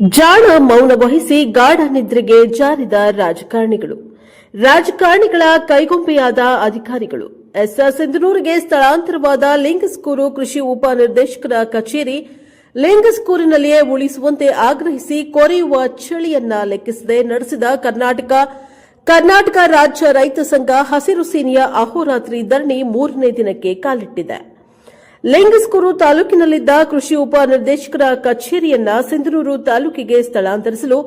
ಜಾಣ ಮೌನ ವಹಿಸಿ ಗಾಢ ನಿದ್ರೆಗೆ ಜಾರಿದ ರಾಜಕಾರಣಿಗಳು. ರಾಜಕಾರಣಿಗಳ ಕೈಗೊಂಬೆಯಾದ ಅಧಿಕಾರಿಗಳು. ಎಸ್ಆರ್ ಸಿಂಧನೂರಿಗೆ ಸ್ಥಳಾಂತರವಾದ ಲಿಂಗಸ್ಕೂರು ಕೃಷಿ ಉಪನಿರ್ದೇಶಕರ ಕಚೇರಿ ಲಿಂಗಸ್ಕೂರಿನಲ್ಲಿಯೇ ಉಳಿಸುವಂತೆ ಆಗ್ರಹಿಸಿ ಕೊರೆಯುವ ಚಳಿಯನ್ನ ಲೆಕ್ಕಿಸದೆ ನಡೆಸಿದ ಕರ್ನಾಟಕ ಕರ್ನಾಟಕ ರಾಜ್ಯ ರೈತ ಸಂಘ ಹಸಿರು ಸೇನೆಯ ಅಹೋರಾತ್ರಿ ಧರಣಿ ಮೂರನೇ ದಿನಕ್ಕೆ ಕಾಲಿಟ್ಟಿದೆ. ಲಿಂಗಸ್ಕೂರು ತಾಲೂಕಿನಲ್ಲಿದ್ದ ಕೃಷಿ ಉಪನಿರ್ದೇಶಕರ ಕಚೇರಿಯನ್ನ ಸಿಂಧನೂರು ತಾಲೂಕಿಗೆ ಸ್ಥಳಾಂತರಿಸಲು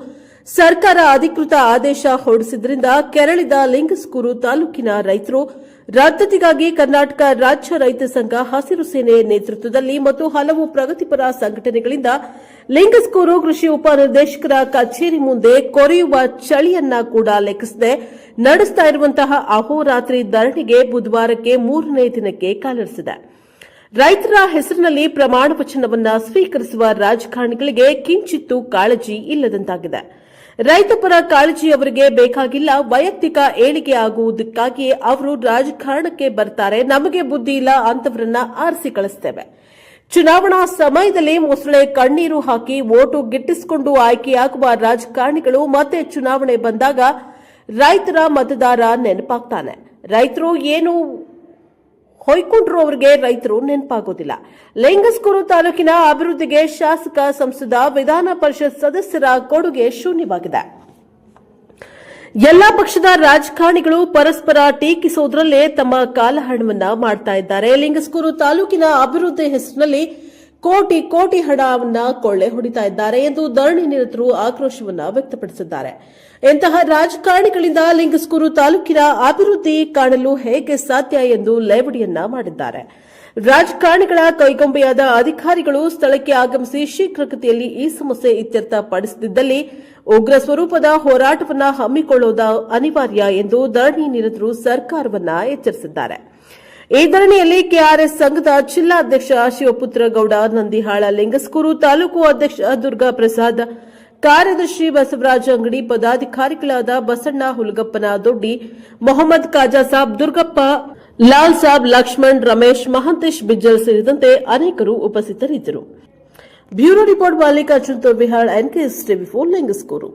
ಸರ್ಕಾರ ಅಧಿಕೃತ ಆದೇಶ ಹೊರಡಿಸಿದ್ರಿಂದ ಕೆರಳಿದ ಲಿಂಗಸ್ಕೂರು ತಾಲೂಕಿನ ರೈತರು ರದ್ದತಿಗಾಗಿ ಕರ್ನಾಟಕ ರಾಜ್ಯ ರೈತ ಸಂಘ ಹಸಿರು ಸೇನೆ ನೇತೃತ್ವದಲ್ಲಿ ಮತ್ತು ಹಲವು ಪ್ರಗತಿಪರ ಸಂಘಟನೆಗಳಿಂದ ಲಿಂಗಸ್ಕೂರು ಕೃಷಿ ಉಪನಿರ್ದೇಶಕರ ಕಚೇರಿ ಮುಂದೆ ಕೊರೆಯುವ ಚಳಿಯನ್ನ ಕೂಡ ಲೆಕ್ಕಿಸದೆ ನಡೆಸ್ತಾ ಇರುವಂತಹ ಅಹೋರಾತ್ರಿ ಧರಣಿಗೆ ಬುಧವಾರಕ್ಕೆ ಮೂರನೇ ದಿನಕ್ಕೆ ಕಾಲಿರಿಸಿದೆ. ರೈತರ ಹೆಸರಿನಲ್ಲಿ ಪ್ರಮಾಣ ವಚನವನ್ನ ಸ್ವೀಕರಿಸುವ ರಾಜಕಾರಣಿಗಳಿಗೆ ಕಿಂಚಿತ್ತೂ ಕಾಳಜಿ ಇಲ್ಲದಂತಾಗಿದೆ. ರೈತ ಪರ ಕಾಳಜಿ ಅವರಿಗೆ ಬೇಕಾಗಿಲ್ಲ ವೈಯಕ್ತಿಕ ಏಳಿಗೆ ಆಗುವುದಕ್ಕಾಗಿ ಅವರು ರಾಜಕಾರಣಕ್ಕೆ ಬರ್ತಾರೆ. ನಮಗೆ ಬುದ್ಧಿ ಇಲ್ಲ ಅಂತವರನ್ನ ಆರಿಸಿ ಕಳಿಸ್ತೇವೆ. ಚುನಾವಣಾ ಸಮಯದಲ್ಲಿ ಮೊಸಳೆ ಕಣ್ಣೀರು ಹಾಕಿ ಓಟು ಗಿಟ್ಟಿಸಿಕೊಂಡು ಆಯ್ಕೆಯಾಗುವ ರಾಜಕಾರಣಿಗಳು ಮತ್ತೆ ಚುನಾವಣೆ ಬಂದಾಗ ರೈತರ ಮತದಾರ ನೆನಪಾಗ್ತಾನೆ. ರೈತರು ಏನು ಹೊಯ್ಕೊಂಡ್ರು ಅವರಿಗೆ ರೈತರು ನೆನಪಾಗೋದಿಲ್ಲ. ಲಿಂಗಸ್ಕೂರು ತಾಲೂಕಿನ ಅಭಿವೃದ್ಧಿಗೆ ಶಾಸಕ ಸಂಸದ ವಿಧಾನ ಪರಿಷತ್ ಸದಸ್ಯರ ಕೊಡುಗೆ ಶೂನ್ಯವಾಗಿದೆ. ಎಲ್ಲಾ ಪಕ್ಷದ ರಾಜಕಾರಣಿಗಳು ಪರಸ್ಪರ ಟೀಕಿಸೋದ್ರಲ್ಲೇ ತಮ್ಮ ಕಾಲಹರಣವನ್ನ ಮಾಡ್ತಾ ಇದ್ದಾರೆ. ಲಿಂಗಸ್ಕೂರು ತಾಲೂಕಿನ ಅಭಿವೃದ್ಧಿ ಹೆಸರಿನಲ್ಲಿ ಕೋಟಿ ಕೋಟಿ ಹಣವನ್ನ ಕೊಳ್ಳೆ ಹೊಡಿತಾ ಇದ್ದಾರೆ ಎಂದು ಧರಣಿ ನಿರತರು ಆಕ್ರೋಶವನ್ನ ವ್ಯಕ್ತಪಡಿಸಿದ್ದಾರೆ. ಇಂತಹ ರಾಜಕಾರಣಿಗಳಿಂದ ಲಿಂಗಸ್ಕೂರು ತಾಲೂಕಿನ ಅಭಿವೃದ್ಧಿ ಕಾಣಲು ಹೇಗೆ ಸಾಧ್ಯ ಎಂದು ಲೇವಡಿಯನ್ನ ಮಾಡಿದ್ದಾರೆ. ರಾಜಕಾರಣಿಗಳ ಕೈಗೊಂಬೆಯಾದ ಅಧಿಕಾರಿಗಳು ಸ್ಥಳಕ್ಕೆ ಆಗಮಿಸಿ ಶೀಘ್ರಗತಿಯಲ್ಲಿ ಈ ಸಮಸ್ಯೆ ಇತ್ಯರ್ಥ ಪಡಿಸದಿದ್ದಲ್ಲಿ ಉಗ್ರ ಸ್ವರೂಪದ ಹೋರಾಟವನ್ನು ಹಮ್ಮಿಕೊಳ್ಳುವುದು ಅನಿವಾರ್ಯ ಎಂದು ಧರಣಿ ನಿರತರು ಸರ್ಕಾರವನ್ನ ಎಚ್ಚರಿಸಿದ್ದಾರೆ. ಈ ಧರಣಿಯಲ್ಲಿ ಕೆಆರ್ಎಸ್ ಸಂಘದ ಜಿಲ್ಲಾಧ್ಯಕ್ಷ ಶಿವಪುತ್ರ ಗೌಡ, ನಂದಿಹಾಳ ಲಿಂಗಸ್ಕೂರು ತಾಲೂಕು ಅಧ್ಯಕ್ಷ ದುರ್ಗಾ ಪ್ರಸಾದ್, ಕಾರ್ಯದರ್ಶಿ ಬಸವರಾಜ ಅಂಗಡಿ ಪದಾಧಿಕಾರಿಗಳಾದ ಬಸಣ್ಣ ಹುಲಗಪ್ಪನ ದೊಡ್ಡಿ, ಮೊಹಮ್ಮದ್ ಕಾಜಾ ಸಾಬ್ ದುರ್ಗಪ್ಪ, ಲಾಲ್ ಸಾಬ್ ಲಕ್ಷ್ಮಣ್, ರಮೇಶ್, ಮಹಾಂತೇಶ್ ಬಿಜ್ಜಲ್ ಸೇರಿದಂತೆ ಅನೇಕರು ಉಪಸ್ಥಿತರಿದ್ದರು. ಬ್ಯೂರೋ ರಿಪೋರ್ಟ್ ಮಾಲೀಕ Arjun Bihal NKS TV four Lingasugur.